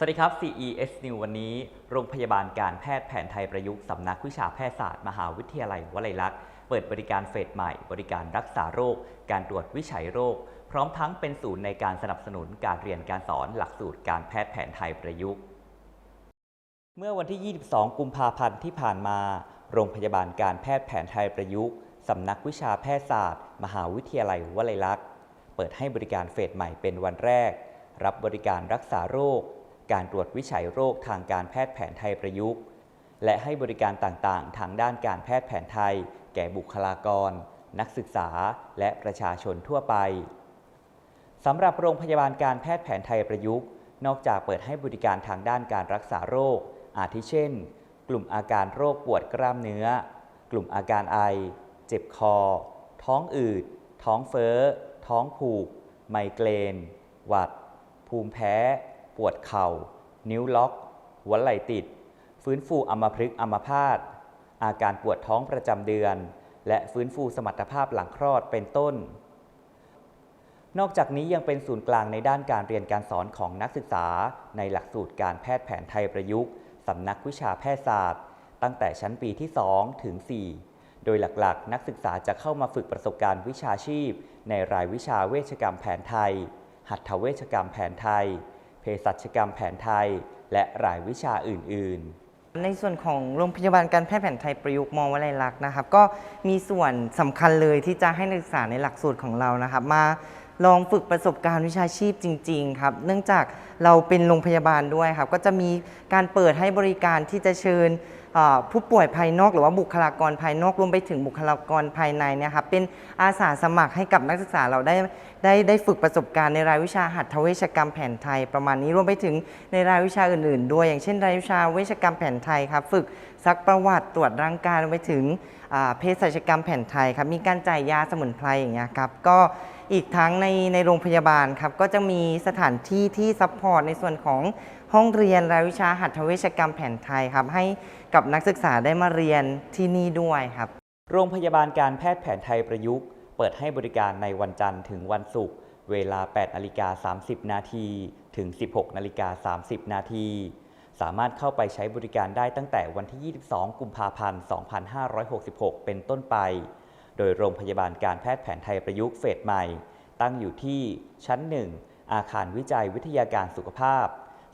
สวัสดีครับ CES New วันนี้ โรงพยาบาลการแพทย์แผนไทยประยุกต์ สำนักวิชาแพทยศาสตร์ มหาวิทยาลัยวลัยลักษณ์เปิดบริการเฟสใหม่ บริการรักษาโรค การตรวจวิจัยโรค พร้อมทั้งเป็นศูนย์ในการสนับสนุนการเรียนการสอนหลักสูตรการแพทย์แผนไทยประยุกต์ เมื่อวันที่ 22 กุมภาพันธ์ที่ผ่านมา โรงพยาบาลการแพทย์แผนไทยประยุกต์ สำนักวิชาแพทยศาสตร์ มหาวิทยาลัยวลัยลักษณ์ เปิดให้บริการเฟสใหม่เป็นวันแรก รับบริการรักษาโรค การตรวจวิจัยโรคทางการแพทย์แผนไทยประยุกต์ และให้บริการต่างๆ ทางด้านการแพทย์แผนไทย แก่บุคลากร นักศึกษา และประชาชนทั่วไปสำหรับโรงพยาบาลการแพทย์แผนไทยประยุกต์ นอกจากเปิดให้บริการทางด้านการรักษาโรค อาทิเช่น กลุ่มอาการโรคปวดกล้ามเนื้อ กลุ่มอาการไอ เจ็บคอ ท้องอืด ท้องเฟ้อ ท้องผูก ไมเกรน หวัด ภูมิแพ้ ปวดเข่า นิ้วล็อก หัวไหล่ติด ฟื้นฟูอัมพฤกษ์อัมพาต อาการปวดท้องประจำเดือน และฟื้นฟูสมรรถภาพหลังคลอดเป็นต้น นอกจากนี้ยังเป็นศูนย์กลางในด้านการเรียนการสอนของนักศึกษา ในหลักสูตรการแพทย์แผนไทยประยุกต์สำนักวิชาแพทยศาสตร์ ตั้งแต่ชั้นปีที่ 2 ถึง 4โดยหลักๆ นักศึกษาจะเข้ามาฝึกประสบการณ์วิชาชีพ ในรายวิชาเวชกรรมแผนไทย หัตถเวชกรรมแผนไทย สัชกรรมแผนไทย และรายวิชาอื่น ๆในส่วนของโรงพยาบาลการแพทย์แผนไทยประยุกต์มอวลัยลักษณ์นะครับ ก็มีส่วนสำคัญเลยที่จะให้นักศึกษาในหลักสูตรของเรานะครับ มาลองฝึกประสบการณ์วิชาชีพจริง ๆ ครับ เนื่องจากเราเป็นโรงพยาบาลด้วยครับ ก็จะมีการเปิดให้บริการที่จะเชิญ ผู้ป่วยภายนอกหรือว่าบุคลากรภายนอกรวมไปถึงบุคลากรภายในเนี่ยครับเป็นอาสาสมัครให้กับนักศึกษาเราได้ได้ได้ฝึกประสบการณ์ในรายวิชาหัตถเวชกรรมแผนไทยประมาณนี้รวมไปถึงในรายวิชาอื่น ๆ ด้วย อย่างเช่น รายวิชาเวชกรรมแผนไทยครับฝึกซักประวัติตรวจร่างกายรวมไปถึงเภสัชกรรมแผนไทยครับมีการจ่ายยาสมุนไพรอย่างเงี้ยครับก็อีกทั้งในในโรงพยาบาลครับก็จะมีสถานที่ที่ซัพพอร์ตในส่วนของห้องเรียนรายวิชาหัตถเวชกรรมแผนไทยครับให้กับนักศึกษาได้มาเรียนที่นี่ด้วยครับ โรงพยาบาลการแพทย์แผนไทยประยุกต์ เปิดให้บริการในวันจันทร์ถึงวันศุกร์เวลา 8นาฬิกา30 นาทีถึง 16นาฬิกา30 นาที สามารถเข้าไปใช้บริการได้ตั้งแต่วันที่ 22 กุมภาพันธ์ 2566 เป็นต้นไป โดยโรงพยาบาลการแพทย์แผนไทยประยุกต์เฟสใหม่ ตั้งอยู่ที่ชั้น 1 อาคารวิจัยวิทยาการสุขภาพ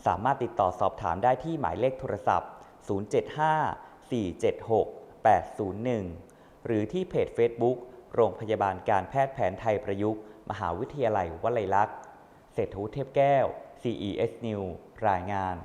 สามารถติดต่อสอบถามได้ที่หมายเลขโทรศัพท์ 075-476-801 หรือที่เพจ Facebook โรงพยาบาลการแพทย์แผนไทยประยุกต์ มหาวิทยาลัยวลัยลักษณ์ เศรษฐวุฒิเทพแก้ว CES News รายงาน